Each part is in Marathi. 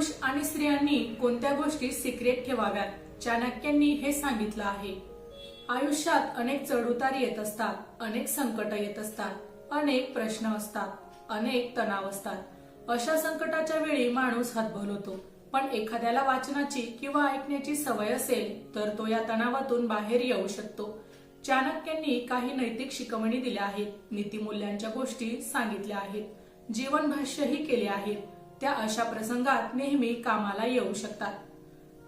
पुरुष आणि स्त्रियांनी कोणत्या गोष्टी सिक्रेट ठेवाव्यात? चाणक्यांनी हे सांगितलं आहे. आयुष्यात अनेक चढउतार येत असतात अनेक संकट येत असतात अनेक प्रश्न असतात अनेक तणाव असतात. अशा संकटाच्या वेळी माणूस हतबल होतो. पण एखाद्याला वाचनाची किंवा ऐकण्याची सवय असेल तर तो या तणावातून बाहेर येऊ शकतो. चाणक्यांनी काही नैतिक शिकवणी दिल्या आहेत नीतिमूल्यांच्या गोष्टी सांगितल्या आहेत जीवन भाष्यही केले आहेत. त्या अशा प्रसंगात नेहमी कामाला येऊ शकतात.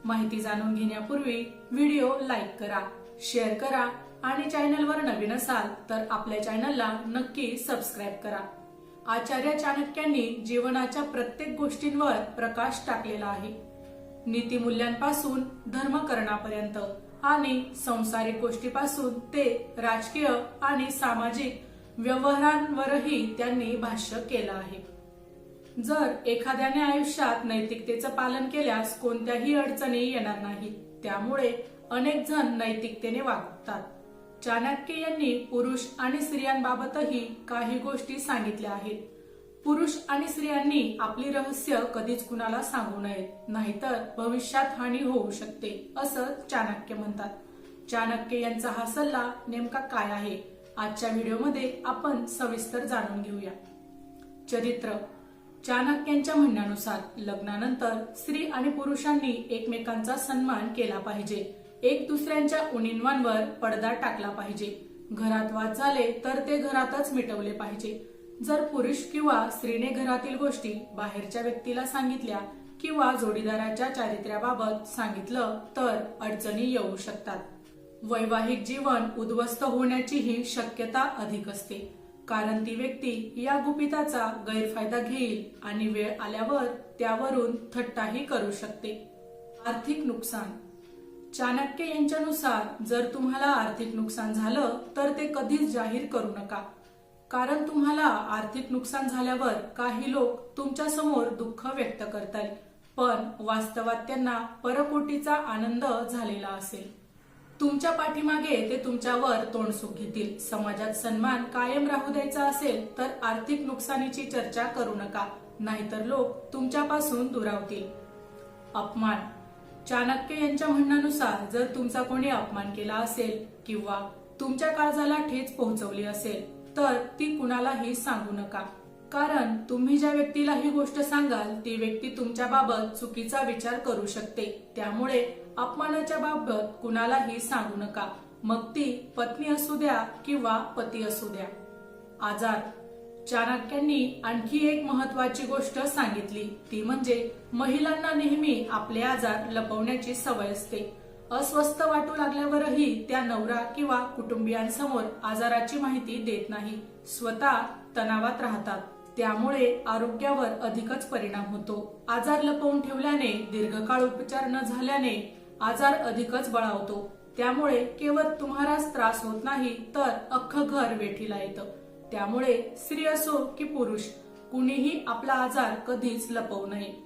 माहिती जाणून घेण्यापूर्वी व्हिडिओ लाईक करा शेअर करा आणि चॅनलवर नवीन असाल तर आपल्या चॅनलला नक्की सबस्क्राईब करा. आचार्य चाणक्यांनी जीवनाच्या प्रत्येक गोष्टींवर प्रकाश टाकलेला आहे. नीतिमूल्यांपासून धर्मकरणापर्यंत आणि संसारिक गोष्टीपासून ते राजकीय आणि सामाजिक व्यवहारांवरही त्यांनी भाष्य केलं आहे. जर एखाद्याने आयुष्यात नैतिकतेचं पालन केल्यास कोणत्याही अडचणी येणार नाहीत. त्यामुळे अनेक जण नैतिकतेने वागतात. चाणक्य यांनी पुरुष आणि स्त्रियांबाबतही काही गोष्टी सांगितल्या आहेत. पुरुष आणि स्त्रियांनी आपली रहस्य कधीच कुणाला सांगू नयेत नाहीतर भविष्यात हानी होऊ शकते असं चाणक्य म्हणतात. चाणक्य यांचा हा सल्ला नेमका काय आहे? आजच्या व्हिडिओमध्ये आपण सविस्तर जाणून घेऊया. चरित्र. चाणक्यांच्या म्हणण्यानुसार लग्नानंतर स्त्री आणि पुरुषांनी एकमेकांचा सन्मान केला पाहिजे. एक दुसऱ्यांच्या उणींवांवर पडदा टाकला पाहिजे. घरात वाचाले तर ते घरातच मिटवले पाहिजे. जर पुरुष किंवा स्त्रीने घरातील गोष्टी बाहेरच्या व्यक्तीला सांगितल्या किंवा जोडीदाराच्या चारित्र्याबाबत सांगितलं तर अडचणी येऊ शकतात. वैवाहिक जीवन उद्ध्वस्त होण्याचीही शक्यता अधिक असते. कारण ती व्यक्ती या गुपिताचा गैरफायदा घेईल आणि वेळ आल्यावर त्यावरून थट्टाही करू शकते. आर्थिक नुकसान. चाणक्य यांच्यानुसार जर तुम्हाला आर्थिक नुकसान झालं तर ते कधीच जाहीर करू नका. कारण तुम्हाला आर्थिक नुकसान झाल्यावर काही लोक तुमच्यासमोर दुःख व्यक्त करतात. पण वास्तवात त्यांना परकोटीचा आनंद झालेला असेल. तुमच्या पाठीमागे ते तुमच्यावर तोंडसुख घेतील समाजात सन्मान कायम राहू द्यायचा असेल तर आर्थिक नुकसानीची चर्चा करू नका. नाहीतर लोक तुमच्यापासून दुरावतील. अपमान. चाणक्य यांच्या म्हणण्यानुसार जर तुमचा कोणी अपमान केला असेल किंवा तुमच्या काळजाला ठेच पोहोचवली असेल तर ती कुणालाही सांगू नका. कारण तुम्ही ज्या व्यक्तीला ही गोष्ट सांगाल ती व्यक्ती तुमच्याबाबत चुकीचा विचार करू शकते. त्यामुळे अपमानाच्या बाबत कुणालाही सांगू नका. मग ती पत्नी असू द्या किंवा पती असू द्या. आजार. चाणक्यांनी आणखी एक महत्वाची गोष्ट सांगितली. ती म्हणजे महिलांना नेहमी आपले आजार लपवण्याची सवय असते. अस्वस्थ वाटू लागल्यावरही त्या नवरा किंवा कुटुंबियांसमोर आजाराची माहिती देत नाही. स्वतः तणावात राहतात. त्यामुळे आरोग्यावर अधिकच परिणाम होतो. आजार लपवून ठेवल्याने दीर्घकाळ उपचार न झाल्याने आजार अधिकच बळावतो. त्यामुळे केवळ तुम्हालाच त्रास होत नाही तर अख्खं घर वेठीला येतं. त्यामुळे स्त्री असो की पुरुष कुणीही आपला आजार कधीच लपवू नये.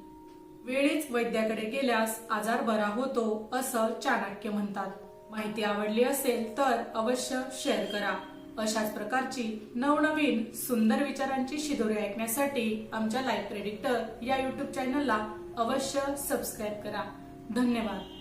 वेळीच वैद्याकडे गेल्यास आजार बरा होतो असं चाणक्य म्हणतात. माहिती आवडली असेल तर अवश्य शेअर करा. अशाच प्रकारची नवनवीन सुंदर विचारांची शिदोरी ऐकण्यासाठी आमच्या लाईफ प्रेडिक्टर या युट्यूब चॅनलला अवश्य सबस्क्राईब करा. धन्यवाद.